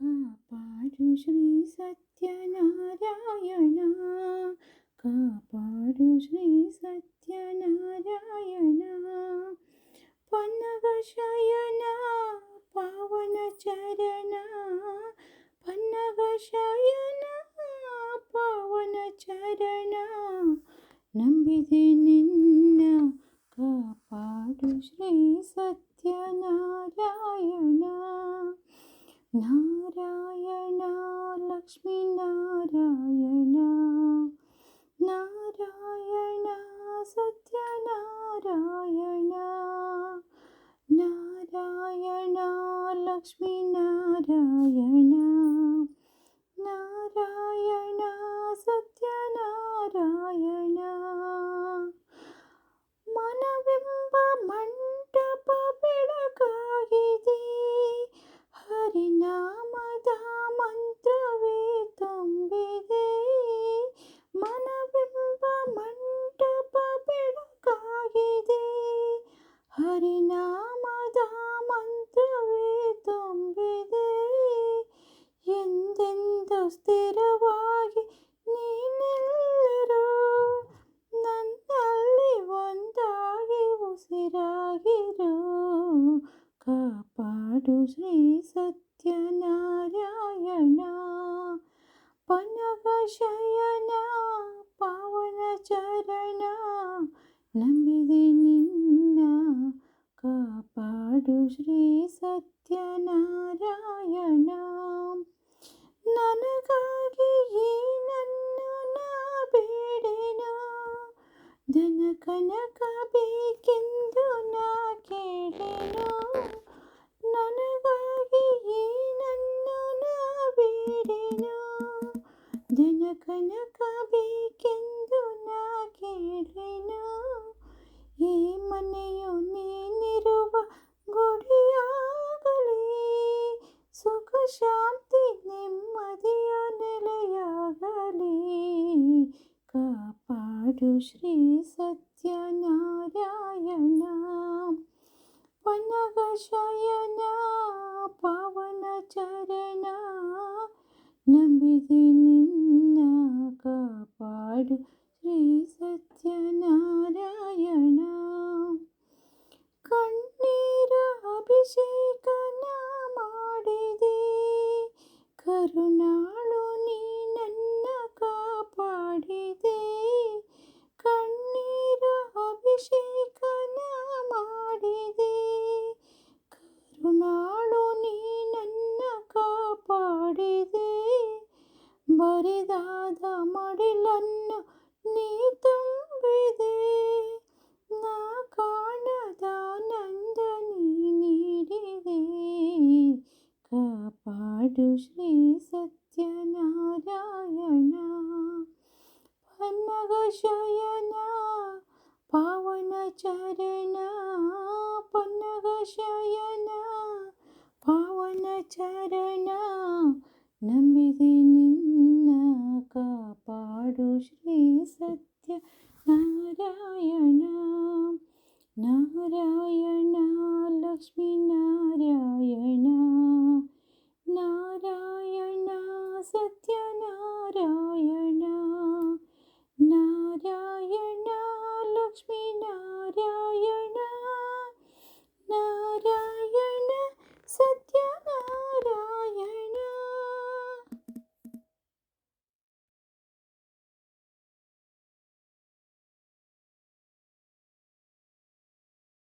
കാപ്പാടു ശ്രീ സത്യനാരായണ കാപ്പാടു ശ്രീ സത്യനാരായണ പന്നകശയന പാവന ചരണ പന്നകശയന പാവന ചരണ ನಂಬಿದೆ ನಿನ್ನ ಕಾಪಾಡು Shri Satyanarayana Narayana Lakshmi Narayana Narayana Satya Narayana Narayana Lakshmi Narayana ಹರಿನಾಮದ ಮಂತ್ರವೇ ತುಂಬಿದೆ ಎಂದೆಂದು ಸ್ಥಿರವಾಗಿ ನೀನೆಲ್ಲರೂ ನನ್ನಲ್ಲಿ ಒಂದಾಗಿ ಉಸಿರಾಗಿರು ಕಾಪಾಡು ಶ್ರೀ ಸತ್ಯನಾರಾಯಣ ಪನಗ ಶಯನ ಪಾವನ ಚರಣ ನಂಬಿದೆ ನಿನ್ನ ಕಾಪಾಡು ಶ್ರೀ ಸತ್ಯನಾರಾಯಣ ನನಗಾಗಿ ಈ ನನ್ನ ನಾ ಬೇಡೆನು ಧನ ಕನಕ ಬೇಕೆಂದು ನಾ ಕೇಳೆನು ನನಗಾಗಿ ಈ ನನ್ನ ನಾ ಬೇಡೆನು ಧನ ಕನಕ ಬೇಕೆಂದು ನಾ ಕೇಳೆನು ಈ ಮನೆಯು പാടു ശ്രീ സത്യനാരായണ. വനകശയന പവനചരണ നമ്പിതെ നിന്ന കാടു ശ്രീ സത്യനാരായണ ಕಾಪಾಡು ಶ್ರೀ ಸತ್ಯನಾರಾಯಣ ಪನ್ನಗ ಶಯನ ಪಾವನ ಚರಣ ಪನ್ನಗ ಶಯನ ಪಾವನ ಚರಣ ನಂಬಿದೆ ನಿನ್ನ ಕಾಪಾಡು ಶ್ರೀ ಸತ್ಯ ನಾರಾಯಣ ನಾರಾಯಣ ಲಕ್ಷ್ಮೀ സത്യനാരായണ